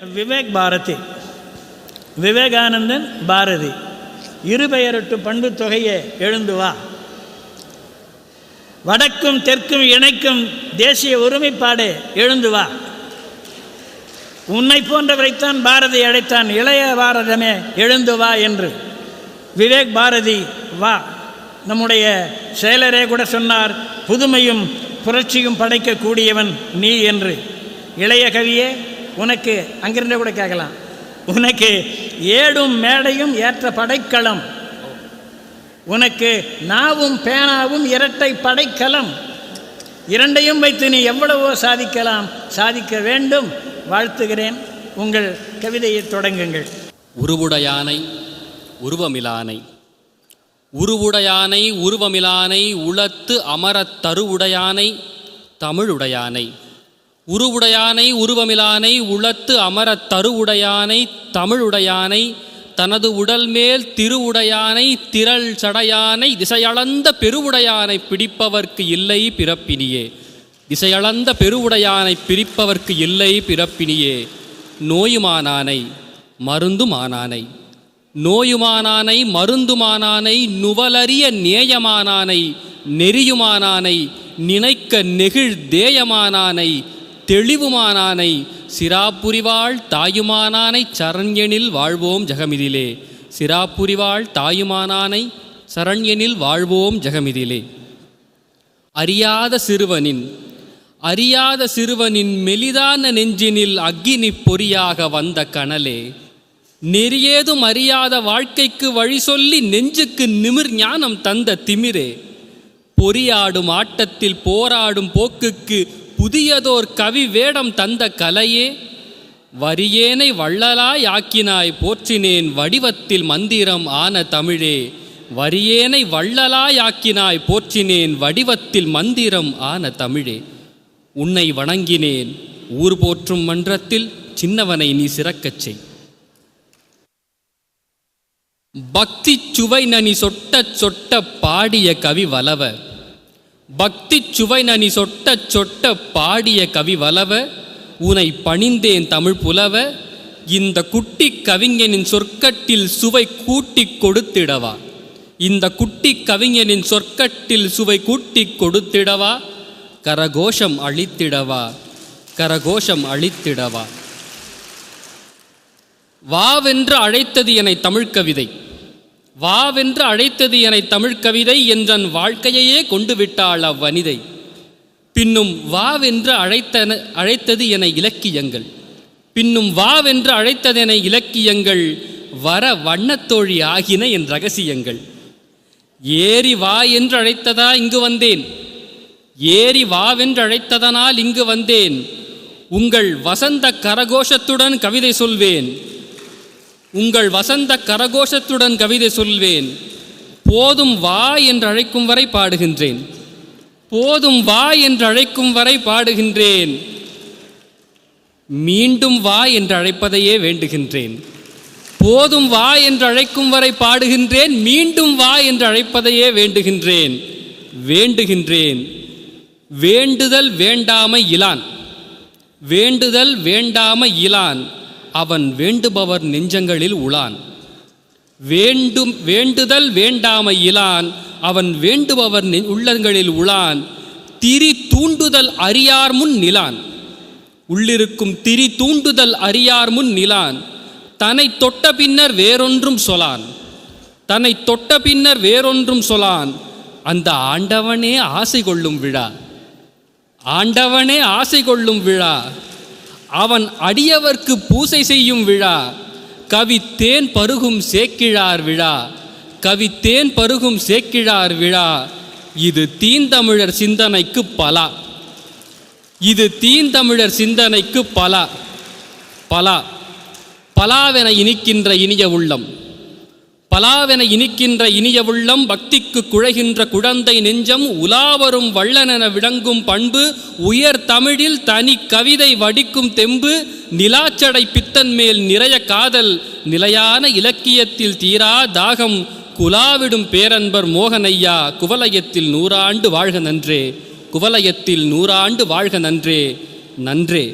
விவேக் பாரதி. விவேகானந்தன் பாரதி. இருபெயரட்டு பண்பு தொகையை எழுந்து வா. வடக்கும் தெற்கும் இணைக்கும் தேசிய ஒருமைப்பாடே எழுந்து வா. உன்னை போன்றவரைத்தான் பாரதி அழைத்தான் இளைய பாரதமே எழுந்து வா என்று. விவேக் பாரதி வா. நம்முடைய செயலரே கூட சொன்னார் புதுமையும் புரட்சியும் படைக்கக்கூடியவன் நீ என்று. இளைய கவியே உனக்கு அங்கிருந்தே கூட கேட்கலாம். உனக்கு ஏடும் மேடையும் ஏற்ற படைக்களம் உனக்கு நாவும் பேனாவும் இரட்டை படைக்கலம். இரண்டையும் வைத்து நீ எவ்வளவோ சாதிக்கலாம் சாதிக்க வேண்டும். வாழ்த்துகிறேன். உங்கள் கவிதையை தொடங்குங்கள். உருவுடையானை உருவமிலானை. உருவுடையானை உருவமிலானை உளத்து அமரத் தருவுடையானை தமிழுடையானை. உருவுடையானை உருவமிலானை உளத்து அமரத் தருவுடையானை தமிழுடையானை தனது உடல் மேல் திருவுடையானை திரள் சடையானை திசையளந்த பெருவுடையானை பிடிப்பவர்க்கு இல்லை பிறப்பினியே. திசையளந்த பெருவுடையானை பிரிப்பவர்க்கு இல்லை பிறப்பினியே. நோயுமானானை மருந்துமானானை. நோயுமானானை மருந்துமானானை நுவலறிய நேயமானானை நெறியுமானானை நினைக்க நெகிழ் தேயமானானை தெளிவுமானானை சிராப்புரிவாள் தாயுமானானை சரண்யனில் வாழ்வோம் ஜகமிதிலே. சிராப்புரிவாள் தாயுமானானை சரண்யனில் வாழ்வோம் ஜெகமிதிலே. அறியாத சிறுவனின் அறியாத சிறுவனின் மெலிதான நெஞ்சினில் அக்னி பொறியாக வந்த கனலே. நெறியேதும் அறியாத வாழ்க்கைக்கு வழி சொல்லி நெஞ்சுக்கு நிமிர் ஞானம் தந்த திமிரே. பொறியாடும் ஆட்டத்தில் போராடும் போக்குக்கு புதியதோர் கவி வேடம் தந்த கலையே வரியேனை வள்ளலாய் ஆக்கினாய் போற்றினேன் வடிவத்தில் மந்திரம் ஆன தமிழே வரியேனை வள்ளலாய் ஆக்கினாய் போற்றினேன் வடிவத்தில் மந்திரம் ஆன தமிழே. உன்னை வணங்கினேன் ஊர் போற்றும் மன்றத்தில் சின்னவனை நீ சிறக்கச் செய். பக்தி சுவை நனி சொட்ட சொட்ட பாடிய கவி வலவ பக்தி சுவை நனி சொட்ட சொட்ட பாடிய கவி வலவ உனை பணிந்தேன் தமிழ் புலவ இந்த குட்டி கவிஞனின் சொற்கட்டில் சுவை கூட்டிக் கொடுத்திடவா? இந்த குட்டி கவிஞனின் சொற்கட்டில் சுவை கூட்டிக் கொடுத்திடவா? கரகோஷம் அழித்திடவா கரகோஷம் அழித்திடவா வாவென்று அழைத்தது என தமிழ்கவிதை வாவென்று அழைத்தது என தமிழ் கவிதை என்றன் வாழ்க்கையையே கொண்டு விட்டாள் அவ்வனிதை. பின்னும் வாவென்று அழைத்தன அழைத்தது என இலக்கியங்கள். பின்னும் வாவென்று அழைத்ததென இலக்கியங்கள் வர வண்ணத்தோழி ஆகின என் ரகசியங்கள். ஏறி வா என்று அழைத்ததா இங்கு வந்தேன். ஏறி வாவென்று அழைத்ததனால் இங்கு வந்தேன். உங்கள் வசந்த கரகோஷத்துடன் கவிதை சொல்வேன். உங்கள் வசந்த கரகோஷத்துடன் கவிதை சொல்வேன். போதும் வா என்று அழைக்கும் வரை பாடுகின்றேன். போதும் வா என்று அழைக்கும் வரை பாடுகின்றேன். மீண்டும் வா என்று அழைப்பதையே வேண்டுகின்றேன். போதும் வா என்று அழைக்கும் வரை பாடுகின்றேன். மீண்டும் வா என்று அழைப்பதையே வேண்டுகின்றேன். வேண்டுகின்றேன். வேண்டுதல் வேண்டாமை இலான். வேண்டுதல் வேண்டாமை இலான். அவன் வேண்டுபவர் நெஞ்சங்களில் உளான் வேண்டும் வேண்டுதல் வேண்டாமை இலான். அவன் வேண்டுபவர் நெ- உள்ளங்களில் உளான் திரி தூண்டுதல் அறியார் முன் நிலான். உள்ளிருக்கும் திரி தூண்டுதல் அறியார் முன் நிலான். தன்னை தொட்ட பின்னர் வேறொன்றும் சொலான். தன்னை தொட்ட பின்னர் வேறொன்றும் சொலான். அந்த ஆண்டவனே ஆசை கொள்ளும் விழா. ஆண்டவனே ஆசை கொள்ளும் விழா. அவன் அடியவர்க்கு பூசை செய்யும் விழா. கவித்தேன் பருகும் சேக்கிழார் விழா. கவித்தேன் பருகும் சேக்கிழார் விழா. இது தீந்தமிழர் சிந்தனைக்கு பலா. இது தீந்தமிழர் சிந்தனைக்கு பலா. பலா. பலாவென இனிக்கின்ற இனிய உள்ளம். பலாவென இனிக்கின்ற இனிய உள்ளம் பக்திக்கு குழைகின்ற குழந்தை நெஞ்சம் உலாவரும் வள்ளனென விளங்கும் பண்பு உயர் தமிழில் தனி கவிதை வடிக்கும் தெம்பு நிலாச்சடை பித்தன் மேல் நிறைய காதல் நிலையான இலக்கியத்தில் தீரா தாகம் குலாவிடும் பேரன்பர் மோகனையா குவலயத்தில் நூறாண்டு வாழ்க நன்றே குவலயத்தில் நூறாண்டு வாழ்க நன்றே நன்றே.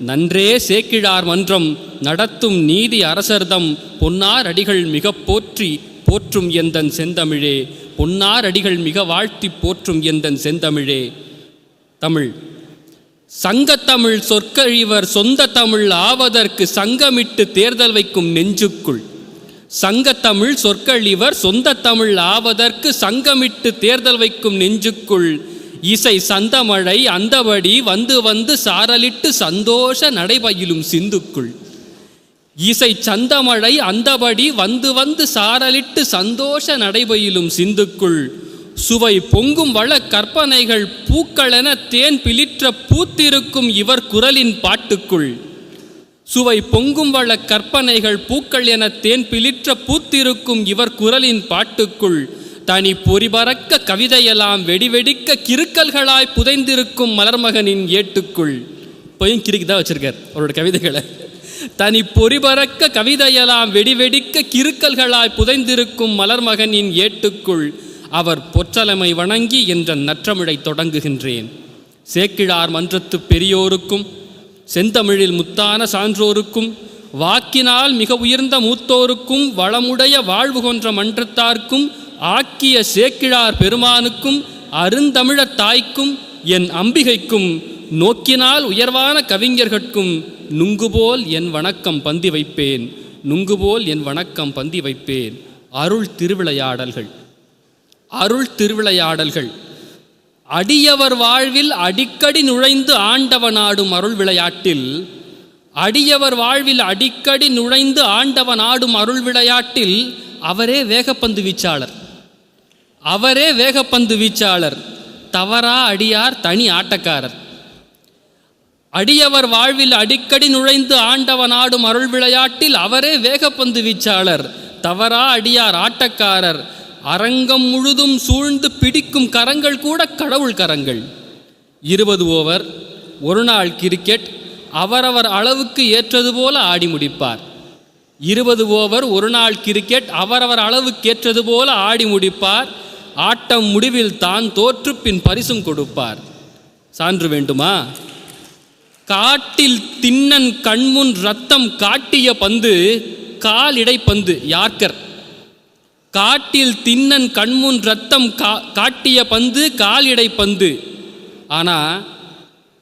நன்றே சேக்கிழார் மன்றம் நடத்தும் நீதி அரசர்தம் பொன்னார் அடிகள் மிக போற்றி போற்றும் எந்தன் செந்தமிழே. பொன்னார் அடிகள் மிக வாழ்த்தி போற்றும் எந்தன் செந்தமிழே. தமிழ். சங்கத்தமிழ் சொற்கழிவர் சொந்த தமிழ் ஆவதற்கு சங்கமிட்டு தேர்தல் வைக்கும் நெஞ்சுக்குள். சங்கத்தமிழ் சொற்கழிவர் சொந்த தமிழ் ஆவதற்கு சங்கமிட்டு தேர்தல் வைக்கும் நெஞ்சுக்குள். இசை சந்தமழை அந்தபடி வந்து வந்து சாரலிட்டு சந்தோஷ நடைபயிலும் சிந்துக்குள். இசை சந்தமழை அந்தபடி வந்து வந்து சாரலிட்டு சந்தோஷ நடைபயிலும் சிந்துக்குள். சுவை பொங்கும் வள கற்பனைகள் பூக்களென தேன் பிளிற்ற பூத்திருக்கும் இவர் குரலின் பாட்டுக்குள். சுவை பொங்கும் வள கற்பனைகள் பூக்கள் என தேன் பிளிற்ற பூத்திருக்கும் இவர் குரலின் பாட்டுக்குள். தனி பொறிபறக்க கவிதையெல்லாம் வெடிவெடிக்க கிறுக்கல்களாய் புதைந்திருக்கும் மலர்மகனின் ஏட்டுக்குள். இப்பயும் கிறுக்கி தான் வச்சிருக்கார் அவரோட கவிதைகளை. தனி பொறிபறக்க கவிதையெல்லாம் வெடிவெடிக்க கிறுக்கல்களாய் புதைந்திருக்கும் மலர்மகனின் ஏட்டுக்குள் அவர் பொற்றலமை வணங்கி என்ற நற்றமிழை தொடங்குகின்றேன். சேக்கிழார் மன்றத்து பெரியோருக்கும் செந்தமிழில் முத்தான சான்றோருக்கும் வாக்கினால் மிக உயர்ந்த மூத்தோருக்கும் வளமுடைய வாழ்வு கொன்ற மன்றத்தார்க்கும் ஆக்கிய சேக்கிழார் பெருமானுக்கும் அருந்தமிழத் தாய்க்கும் என் அம்பிகைக்கும் நோக்கினால் உயர்வான கவிஞர்கட்கும் நுங்குபோல் என் வணக்கம் பந்தி வைப்பேன் நுங்குபோல் என் வணக்கம் பந்தி வைப்பேன். அருள் திருவிளையாடல்கள். அருள் திருவிளையாடல்கள். அடியவர் வாழ்வில் அடிக்கடி நுழைந்து ஆண்டவன் ஆடும் அருள் விளையாட்டில் அடியவர் வாழ்வில் அடிக்கடி நுழைந்து ஆண்டவன் ஆடும் அருள் விளையாட்டில் அவரே வேகப்பந்து வீச்சாளர். அவரே வேகப்பந்து வீச்சாளர் தவறா அடியார் தனி ஆட்டக்காரர். அடியவர் வாழ்வில் அடிக்கடி நுழைந்து ஆண்டவன் ஆடும் அருள் விளையாட்டில் அவரே வேகப்பந்து வீச்சாளர் தவறா அடியார் ஆட்டக்காரர். அரங்கம் முழுதும் சூழ்ந்து பிடிக்கும் கரங்கள் கூட கடவுள் கரங்கள். இருபது ஓவர் ஒரு நாள் கிரிக்கெட் அவரவர் அளவுக்கு ஏற்றது போல ஆடி முடிப்பார். இருபது ஓவர் ஒரு நாள் கிரிக்கெட் அவரவர் அளவுக்கு ஏற்றது போல ஆடி முடிப்பார். ஆட்டம் முடிவில் தான் தோற்று பின் பரிசும் கொடுப்பார். சான்று வேண்டுமா? காட்டில் திண்ணன் கண்முன் ரத்தம் காட்டிய பந்து கால் இடைப்பந்து யார்க்கர்? காட்டில் திண்ணன் கண்முன் ரத்தம் கா காட்டிய பந்து கால் இடைப்பந்து ஆனா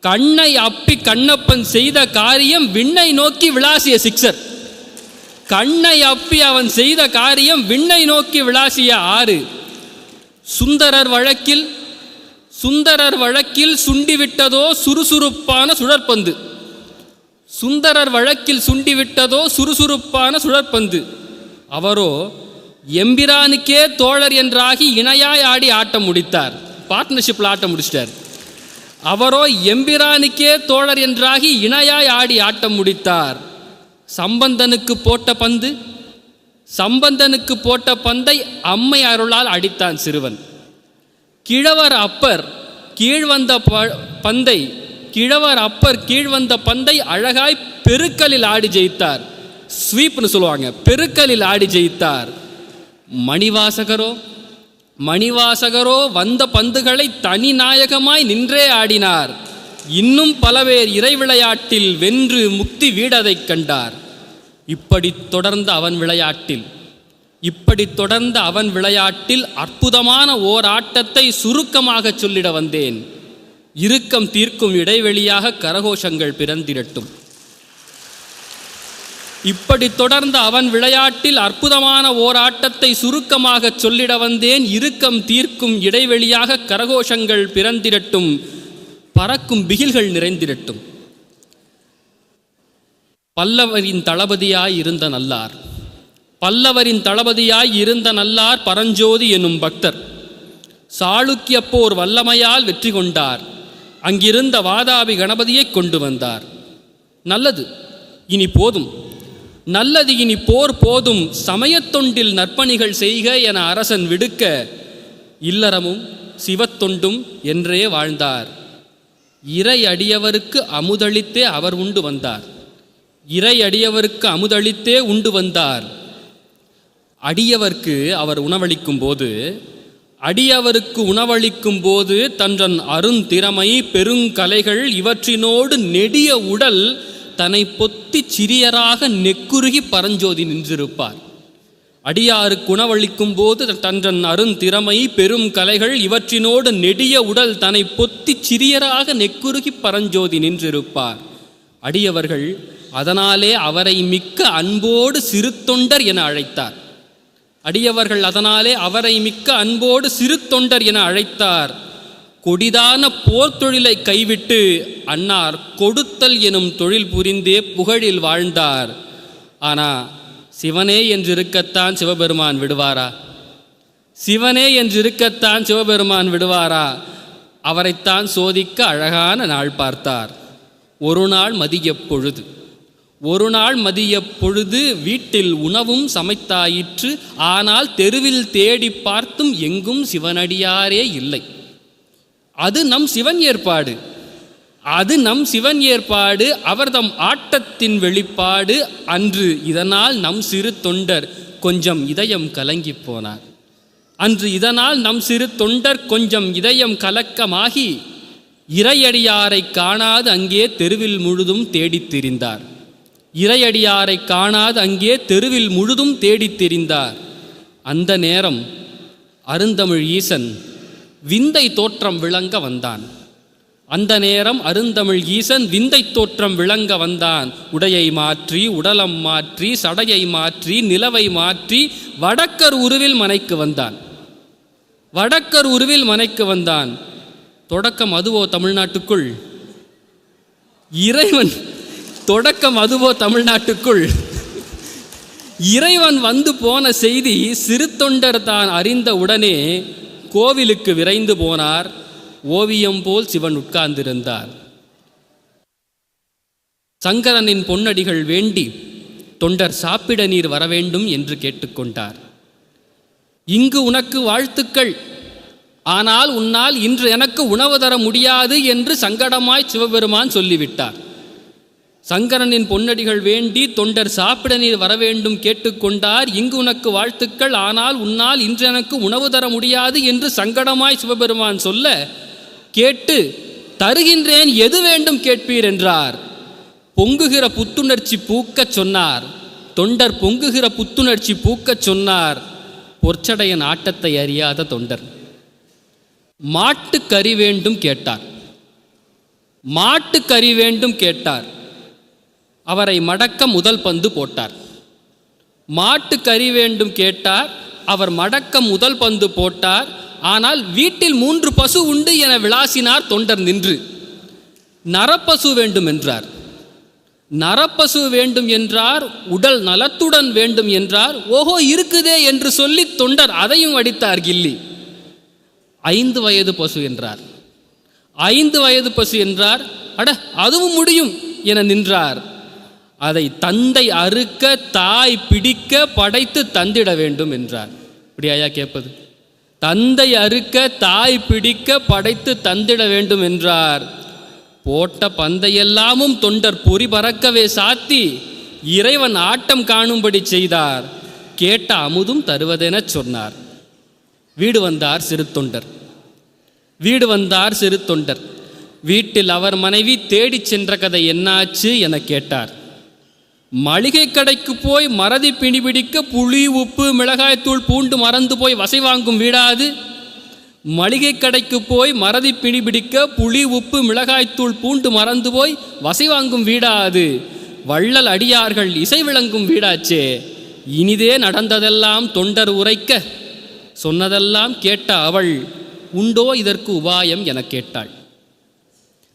கண்ணை அப்பி கண்ணப்பன் செய்த காரியம் விண்ணை நோக்கி விளாசிய சிக்ஸர் கண்ணை அப்பி அவன் செய்த காரியம் விண்ணை நோக்கி விளாசிய ஆறு. சுந்தரர் வழக்கில் சுந்தரர் வழக்கில் சுண்டிவிட்டதோ சுறுசுறுப்பான சுழற்பந்து. சுந்தரர் வழக்கில் சுண்டிவிட்டதோ சுறுசுறுப்பான சுழற்பந்து. அவரோ எம்பிரானுக்கே தோழர் என்றாகி இணையாய் ஆடி ஆட்டம் முடித்தார். பார்ட்னர்ஷிப்பில் ஆட்டம் முடிச்சிட்டார். அவரோ எம்பிரானுக்கே தோழர் என்றாகி இணையாய் ஆடி ஆட்டம் முடித்தார். சம்பந்தனுக்கு போட்ட பந்து சம்பந்தனுக்கு போட்ட பந்தை அம்மை அருளால் அடித்தான் சிறுவன். கிழவர் அப்பர் கீழ் வந்த பந்தை கிழவர் அப்பர் கீழ் வந்த பந்தை அழகாய் பெருக்கலில் ஆடி ஜெயித்தார். ஸ்வீப்னு சொல்லுவாங்க பெருக்கலில் ஆடி ஜெயித்தார். மணிவாசகரோ மணிவாசகரோ வந்த பந்துகளை தனி நாயகமாய் நின்றே ஆடினார். இன்னும் பலவேர் இறை விளையாட்டில் வென்று முக்தி வீடதைக் கண்டார். இப்படி தொடர்ந்த அவன் விளையாட்டில் இப்படி தொடர்ந்த அவன் விளையாட்டில் அற்புதமான ஓர் ஆட்டத்தை சுருக்கமாக சொல்லிட வந்தேன். இறுக்கம் தீர்க்கும் இடைவெளியாக கரகோஷங்கள் பிறந்திடட்டும். இப்படி தொடர்ந்த அவன் விளையாட்டில் அற்புதமான ஓர் ஆட்டத்தை சுருக்கமாக சொல்லிட வந்தேன். இறுக்கம் தீர்க்கும் இடைவெளியாக கரகோஷங்கள் பிறந்திடட்டும் பறக்கும் பிகில்கள் நிறைந்திடட்டும். பல்லவரின் தளபதியாய் இருந்த நல்லார். பல்லவரின் தளபதியாய் இருந்த நல்லார் பரஞ்சோதி எனும் பக்தர். சாளுக்கிய போர் வல்லமையால் வெற்றி கொண்டார். அங்கிருந்த வாதாபி கணபதியை கொண்டு வந்தார். நல்லது. இனி போதும். நல்லது இனி போர் போதும். சமயத்தொண்டில் நற்பணிகள் செய்க என அரசன் விடுக்க இல்லறமும் சிவத்தொண்டும் என்றே வாழ்ந்தார். இறை அடியவருக்கு அமுதளித்தே அவர் உண்டு வந்தார். இறை அடியவருக்கு அமுதளித்தே உண்டு வந்தார். அடியவர்க்கு அவர் உணவளிக்கும் போது அடியவருக்கு உணவளிக்கும் போது தன்றன் அருந்திறமை பெருங்கலைகள் இவற்றினோடு நெடிய உடல் தன்னை பொத்தி சிறியராக நெக்குருகி பரஞ்சோதி நின்றிருப்பார். அடியாருக்கு உணவளிக்கும் போது தன்றன் அருந்திறமை பெரும் கலைகள் இவற்றினோடு நெடிய உடல் தன்னை பொத்திச் சிறியராக நெக்குருகி பரஞ்சோதி நின்றிருப்பார். அடியவர்கள் அதனாலே அவரை மிக்க அன்போடு சிறு தொண்டர் என அழைத்தார். அடியவர்கள் அதனாலே அவரை மிக்க அன்போடு சிறு தொண்டர் என அழைத்தார். கொடிதான போர் தொழிலை கைவிட்டு அன்னார் கொடுத்தல் எனும் தொழில் புரிந்தே புகழில் வாழ்ந்தார். ஆனா சிவனே என்றிருக்கத்தான் சிவபெருமான் விடுவாரா? சிவனே என்றிருக்கத்தான் சிவபெருமான் விடுவாரா? அவரைத்தான் சோதிக்க அழகான நாள் பார்த்தார். ஒரு நாள் மதிய பொழுது ஒரு நாள் மதிய பொழுது வீட்டில் உணவும் சமைத்தாயிற்று ஆனால் தெருவில் தேடி பார்த்தும் எங்கும் சிவனடியாரே இல்லை. அது நம் சிவன் ஏற்பாடு. அது நம் சிவன் ஏற்பாடு அவர்தம் ஆட்டத்தின் வெளிப்பாடு. அன்று இதனால் நம் சிறு தொண்டர் கொஞ்சம் இதயம் கலங்கிப் போனார். அன்று இதனால் நம் சிறு தொண்டர் கொஞ்சம் இதயம் கலக்கமாகி இறையடியாரை காணாது அங்கே தெருவில் முழுதும் தேடித் திரிந்தார். இறையடியாரை காணாது அங்கே தெருவில் முழுதும் தேடித் திரிந்தார். அந்த நேரம் அருந்தமிழ் ஈசன் விந்தை தோற்றம் விளங்க வந்தான். அந்த நேரம் அருந்தமிழ் ஈசன் விந்தை தோற்றம் விளங்க வந்தான். உடையை மாற்றி உடலம் மாற்றி சடையை மாற்றி நிலவை மாற்றி வடக்கர் உருவில் மனைக்கு வந்தான். வடக்கர் உருவில் மனைக்கு வந்தான். தொடக்கம் அதுவோ தமிழ்நாட்டுக்குள். இறைவன் தொடக்கம் அதுவோ தமிழ்நாட்டுக்குள். இறைவன் வந்து போன செய்தி சிறு தொண்டர் தான் அறிந்த உடனே கோவிலுக்கு விரைந்து போனார். ஓவியம் போல் சிவன் உட்கார்ந்திருந்தார். சங்கரனின் பொன்னடிகள் வேண்டி தொண்டர் சாப்பிட நீர் வரவேண்டும் என்று கேட்டுக்கொண்டார். இங்கு உனக்கு வாழ்த்துக்கள். ஆனால் உன்னால் இன்று எனக்கு உணவு தர முடியாது என்று சங்கடமாய் சிவபெருமான் சொல்லிவிட்டார். சங்கரனின் பொன்னடிகள் வேண்டி தொண்டர் சாப்பிட நீர் வரவேண்டும் கேட்டுக்கொண்டார். இங்கு உனக்கு வாழ்த்துக்கள். ஆனால் உன்னால் இன்று எனக்கு உணவு தர முடியாது என்று சங்கடமாய் சிவபெருமான் சொல்ல கேட்டு தருகின்றேன். எது வேண்டும் கேட்பீர்? என்றார். பொங்குகிற புத்துணர்ச்சி பூக்கச் சொன்னார். தொண்டர் பொங்குகிற புத்துணர்ச்சி பூக்கச் சொன்னார். பொற்சடையன் ஆட்டத்தை அறியாத தொண்டர். மாட்டுக்கறி வேண்டும் கேட்டார். மாட்டுக்கறி வேண்டும் கேட்டார். அவரை மடக்க முதல் பந்து போட்டார். மாட்டுக்கறி வேண்டும் கேட்டார். அவர் மடக்க முதல் பந்து போட்டார். ஆனால் வீட்டில் மூன்று பசு உண்டு என விளாசினார் தொண்டர் நின்று. நரப்பசு வேண்டும் என்றார். நரப்பசு வேண்டும் என்றார். உடல் நலத்துடன் வேண்டும் என்றார். ஓஹோ இருக்குதே என்று சொல்லி தொண்டர் அதையும் அடித்தார் கில்லி. ஐந்து வயது பசு என்றார். ஐந்து வயது பசு என்றார் அட அதுவும் முடியும் என நின்றார். அதை தந்தை அறுக்க தாய் பிடிக்க படைத்து தந்திட வேண்டும் என்றார். இப்படியாயா கேட்பது? தந்தை அறுக்க தாய் பிடிக்க படைத்து தந்திட வேண்டும் என்றார். போட்ட பந்தையெல்லாமும் தொண்டர் பொறி பறக்கவே சாத்தி இறைவன் ஆட்டம் காணும்படி செய்தார். கேட்ட அமுதும் தருவதெனச் சொன்னார். வீடு வந்தார் சிறு தொண்டர். வீடு வந்தார் சிறு தொண்டர். வீட்டில் அவர் மனைவி தேடிச் சென்ற கதை என்னாச்சு என கேட்டார். மளிகை கடைக்கு போய் மறதி பிடிபிடிக்க புளி உப்பு மிளகாய்த்தூள் பூண்டு மறந்து போய் வசை வாங்கும் வீடாது. மளிகை கடைக்கு போய் மறதி பிடிபிடிக்க புளி உப்பு மிளகாய்த்தூள் பூண்டு மறந்து போய் வசை வாங்கும் வீடாது. வள்ளல் அடியார்கள் இசை விளங்கும் வீடாச்சே. இனிதே நடந்ததெல்லாம் தொண்டர் உரைக்க. சொன்னதெல்லாம் கேட்ட அவள் உண்டோ இதற்கு உபாயம்? என கேட்டாள்.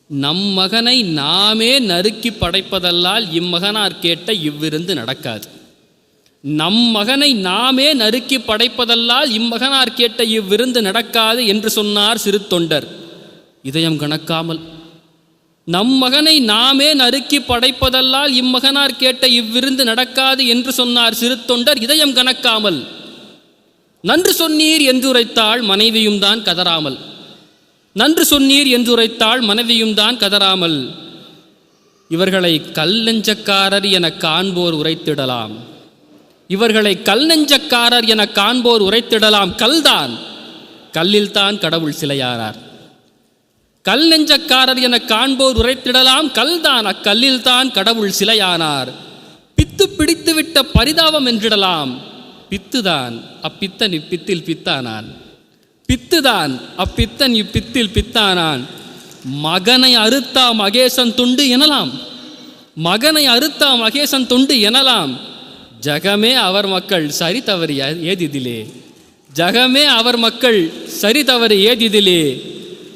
நம் மகனை நாமே நறுக்கி படைப்பதல்லால் இம்மகனார் கேட்ட இவ்விருந்து நடக்காது. நம் மகனை நாமே நறுக்கி படைப்பதல்லால் இம்மகனார் கேட்ட இவ்விருந்து நடக்காது என்று சொன்னார் சிறு தொண்டர். இதயம் கணக்காமல் நம் மகனை நாமே நறுக்கி படைப்பதல்லால் இம்மகனார் கேட்ட இவ்விருந்து நடக்காது என்று சொன்னார் சிறு தொண்டர். இதயம் கணக்காமல் நன்று சொன்னீர் என்று உரைத்தாள் மனைவியும் தான் கதறாமல். நன்று சொன்னீர் என்று உரைத்தாள் மனைவியும் தான் கதறாமல். இவர்களை கல் நெஞ்சக்காரர் என காண்போர் உரைத்திடலாம். இவர்களை கல் நெஞ்சக்காரர் என காண்போர் உரைத்திடலாம். கல்தான் கல்லில்தான் கடவுள் சிலையானார். கல் நெஞ்சக்காரர் என காண்போர் உரைத்திடலாம். கல்தான் அக்கல்லில்தான் கடவுள் சிலையானார். பித்து பிடித்துவிட்ட பரிதாபம் என்றிடலாம். பித்துதான் அப்பித்தன் இப்பித்தில் பித்தானான். பித்துதான் அப்பித்தன் இப்பித்தில் பித்தானான். மகனை அறுத்தா மகேசன் துண்டு எனலாம். மகனை அறுத்தா மகேசன் துண்டு எனலாம். ஜகமே அவர் மக்கள் சரி தவறு ஏதிதிலே. ஜகமே அவர் மக்கள் சரி தவறு ஏதிதிலே.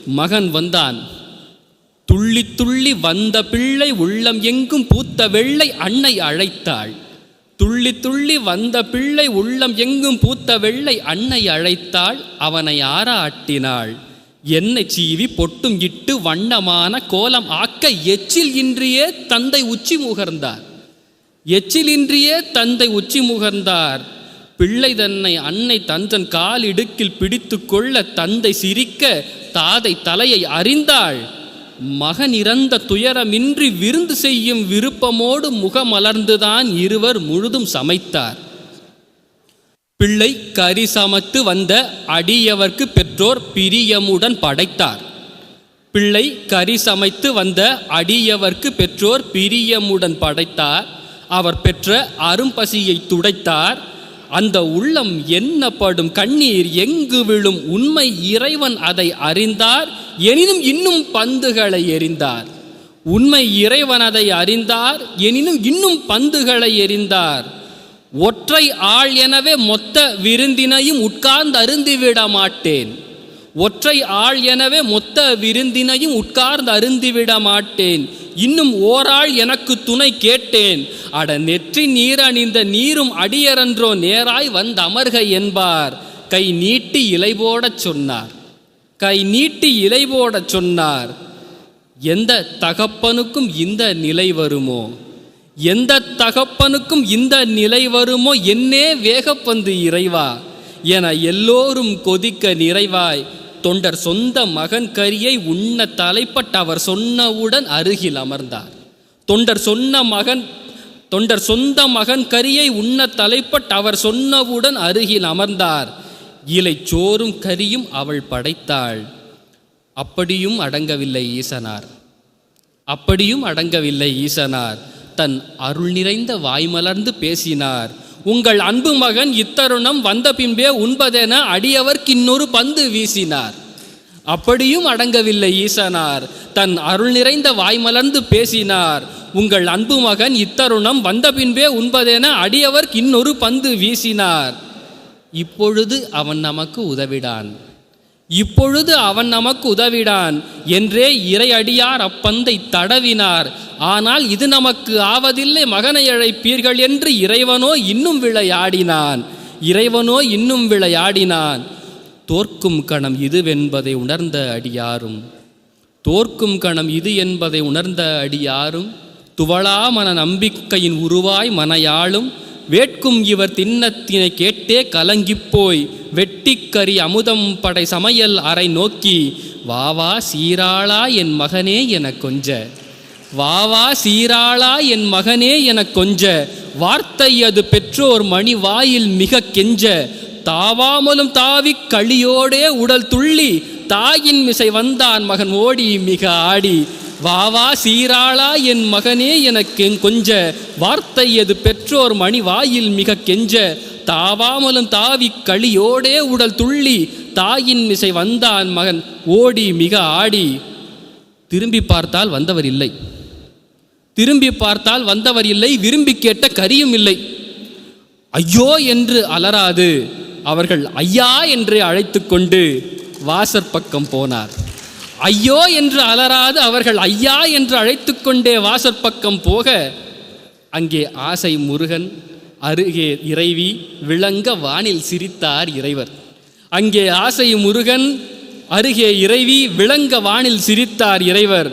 மகன் வந்தான். துள்ளி துள்ளி வந்த பிள்ளை உள்ளம் எங்கும் பூத்த வெள்ளை அன்னை அழைத்தாள். துள்ளி துள்ளி வந்த பிள்ளை உள்ளம் எங்கும் பூத்த வெள்ளை அன்னை அழைத்தாள் அவனை ஆராட்டினாள். என்னை சீவி பொட்டும் இட்டு வண்ணமான கோலம் ஆக்க எச்சில் இன்றியே தந்தை உச்சி முகர்ந்தார். எச்சில் இன்றியே தந்தை உச்சி முகர்ந்தார். பிள்ளை தன்னை அன்னை தந்தன் கால் இடுக்கில் பிடித்து கொள்ள தந்தை சிரிக்க தாதை தலையை அறிந்தாள் மகன் இறந்த துயரமின்றி விருந்து செய்யும் விருப்பமோடு முகமலர்ந்துதான் இருவர் முழுதும் சமைத்தார். பிள்ளை கரி சமத்து வந்த அடியவர்க்கு பெற்றோர் பிரியமுடன் படைத்தார். பிள்ளை கரி சமைத்து வந்த அடியவர்க்கு பெற்றோர் பிரியமுடன் படைத்தார். அவர் பெற்ற அரும்பசியை துடைத்தார். அந்த உள்ளம் என்னப்படும் கண்ணீர் எங்கு விழும்? உண்மை இறைவன் அதை அறிந்தார் எனினும் இன்னும் பந்துகளை எறிந்தார். உண்மை இறைவன் அதை அறிந்தார் எனினும் இன்னும் பந்துகளை எறிந்தார். ஒற்றை ஆள் எனவே மொத்த விருந்தினையும் உட்கார்ந்து அருந்திவிட மாட்டேன். ஒற்றை ஆள் எனவே மொத்த விருந்தினையும் உட்கார்ந்து அருந்திவிட மாட்டேன். இன்னும் ஓராள் எனக்கு துணை கேட்டேன். அட நெற்றி நீரணிந்த நீரும் அடியரன்றோ நேராய் வந்த அமர்க என்பார். கை நீட்டி இலை போடச் சொன்னார். கை நீட்டி இலை போடச் சொன்னார். எந்த தகப்பனுக்கும் இந்த நிலை வருமோ? எந்த தகப்பனுக்கும் இந்த நிலை வருமோ? என்னே வேகப்பந்து இறைவா. என எல்லோரும் கொதிக்க நிறைவாய். தொண்டர் சொந்த மகன் கரியை உண்ண தலைப்பட்ட அவர் சொன்னவுடன் அருகில் அமர்ந்தார். தொண்டர் சொன்ன மகன் தொண்டர் சொந்த மகன் கரியை உண்ண தலைப்பட்ட அவர் சொன்னவுடன் அருகில் அமர்ந்தார். இலை சோறும் கரியும் அவள் படைத்தாள். அப்படியும் அடங்கவில்லை ஈசனார். அப்படியும் அடங்கவில்லை ஈசனார். தன் அருள் நிறைந்த வாய்மலர்ந்து பேசினார். உங்கள் அன்பு மகன் இத்தருணம் வந்த பின்பே உண்பதென அடியவர்க்கு இன்னொரு பந்து வீசினார். அப்படியும் அடங்கவில்லை ஈசனார். தன் அருள் நிறைந்த வாய்மலர்ந்து பேசினார். உங்கள் அன்பு மகன் இத்தருணம் வந்த பின்பே உண்பதென அடியவர்க்கு இன்னொரு பந்து வீசினார். இப்பொழுது அவன் நமக்கு உதவிடான். இப்பொழுது அவன் நமக்கு உதவிடான். என்றே இறையடியார் அப்பந்தை தடவினார். ஆனால் இது நமக்கு ஆவதில்லை மகனை அழைப்பீர்கள் என்று இறைவனோ இன்னும் விளையாடினான். இறைவனோ இன்னும் விளையாடினான். தோற்கும் கணம் இதுவென்பதை உணர்ந்த அடியாரும். தோற்கும் கணம் இது என்பதை உணர்ந்த அடியாரும். துவளா மன நம்பிக்கையின் உருவாய் மனையாளும். வேட்கும் இவர் திண்ணத்தினை கேட்டே கலங்கிப்போய் வெட்டிக்கறி அமுதம் படை சமையல் அறை நோக்கி வாவா சீராளா என் மகனே என கொஞ்ச. வாவா சீராளா என் மகனே என கொஞ்ச. வார்த்தை அது பெற்றோர் மணி வாயில் மிக கெஞ்ச. தாவாமலும் தாவிக் களியோடே உடல் துள்ளி தாயின் மிசை வந்தான் மகன் ஓடி மிக ஆடி. வாவா சீராளா என் மகனே எனக்கு கொஞ்ச வார்த்தை எது பெற்றோர் மணி வாயில் மிக கெஞ்ச. தாவாமலும் தாவிக் களியோடே உடல் துள்ளி தாயின் மிசை வந்தான் மகன் ஓடி மிக ஆடி. திரும்பி பார்த்தால் வந்தவர் இல்லை. திரும்பி பார்த்தால் வந்தவர் இல்லை விரும்பி கேட்ட கரியும் இல்லை. ஐயோ என்று அலராது அவர்கள் ஐயா என்று அழைத்து கொண்டு வாசற்பக்கம் போனார். ஐயோ என்று அலராது அவர்கள் ஐயா என்று அழைத்து கொண்டே வாசற்பக்கம் போக அங்கே ஆசை முருகன் அருகே இறைவி விளங்க வானில் சிரித்தார் இறைவர். அங்கே ஆசை முருகன் அருகே இறைவி விளங்க வானில் சிரித்தார் இறைவர்.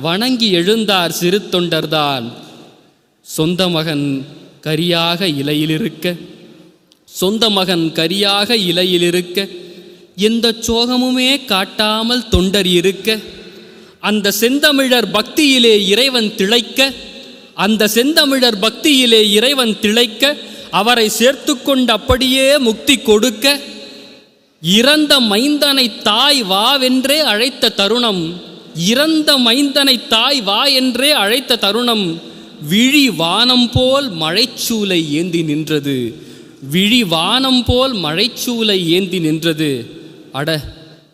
வணங்கி எழுந்தார் சிறு தொண்டர்தான் சொந்த மகன் கரியாக இலையிலிருக்க சொந்த மகன் கரியாக இலையிலிருக்க எந்த சோகமுமே காட்டாமல் தொண்டர் இருக்க அந்த செந்தமிழர் பக்தியிலே இறைவன் திளைக்க அந்த செந்தமிழர் பக்தியிலே இறைவன் திளைக்க அவரை சேர்த்து கொண்டு அப்படியே முக்தி கொடுக்க இறந்த மைந்தனை தாய் வாவென்றே அழைத்த தருணம் இறந்த மைந்தனை தாய் வா என்றே அழைத்த தருணம் விழி வானம் போல் மழைச்சூலை ஏந்தி நின்றது விழி வானம் போல் மழைச்சூலை ஏந்தி நின்றது. அட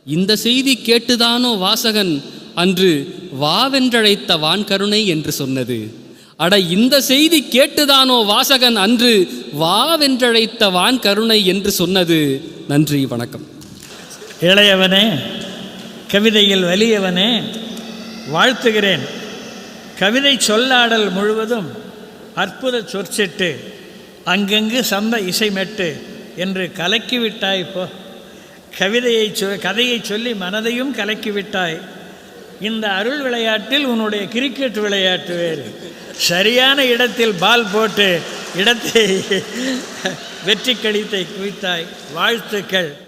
இந்த செய்தி கேட்டுதானோ வாசகன்? அன்று வாவென்றழைத்த வான்கருணை என்று சொன்னது. அட இந்த செய்தி கேட்டுதானோ வாசகன்? அன்று வாவென்றழைத்த வான்கருணை என்று சொன்னது. நன்றி வணக்கம். இளையவனே கவிதையில் வலியவனே வாழ்த்துகிறேன். கவிதை சொல்லாடல் முழுவதும் அற்புத சொற்சிட்டு அங்கங்கு சந்த இசைமெட்டு என்று கலக்கிவிட்டாய் போ கவிதையை சொ கதையை சொல்லி மனதையும் கலக்கிவிட்டாய். இந்த அருள் விளையாட்டில் உன்னுடைய கிரிக்கெட் விளையாட்டு வேறு. சரியான இடத்தில் பால் போட்டு இடத்தை வெற்றி கடித்தை குவித்தாய். வாழ்த்துக்கள்.